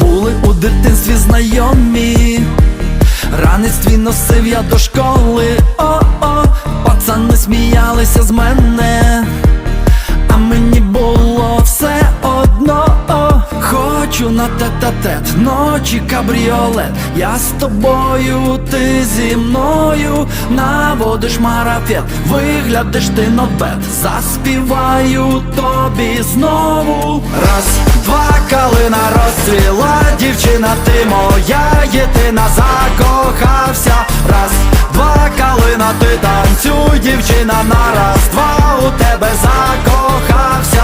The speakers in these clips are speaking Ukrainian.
Були у дитинстві знайомі, ранець твій носив я до школи, о-о, пацани сміялися з мене, а мені було все одно. о, Хочу на тет-а-тет, ночі кабріолет, я з тобою, ти зі мною. Наводиш марафет, виглядиш ти нобет, заспіваю тобі знову. Раз, два, калина розцвіла, дівчина, ти моя єдина закохався. Раз, два, калина, ти танцюй, дівчина, на раз, два у тебе закохався.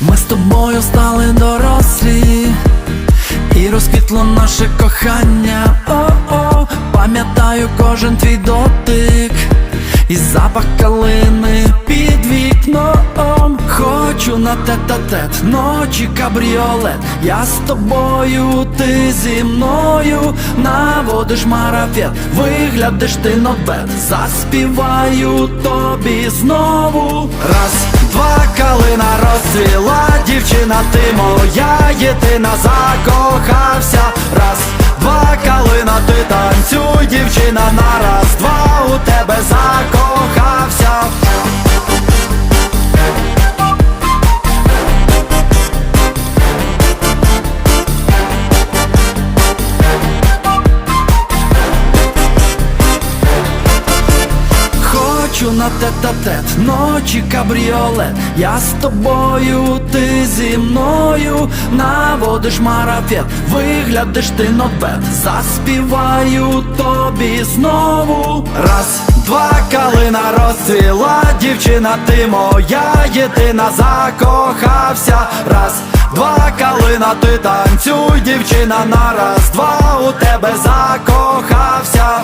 Ми з тобою стали дорослі, і розквітло наше кохання. О-о, пам'ятаю кожен твій дотик, і запах калини під вікном. Хочу на тет-а-тет, ночі кабріолет. Я з тобою, ти зі мною наводиш марафет, виглядиш ти нобет, заспіваю тобі знову. Раз, два, калина розцвіла, дівчина, ти моя єдина закохався. Раз, два, калина, ти танцюй, дівчина, на раз, два у тебе закохався. На тет-а-тет, ночі кабріолет, я з тобою, ти зі мною наводиш марафет, виглядиш ти нобет, заспіваю тобі знову. Раз, два, калина розцвіла, дівчина, ти моя єдина закохався. Раз, два, калина, ти танцюй, дівчина, на раз, два у тебе закохався.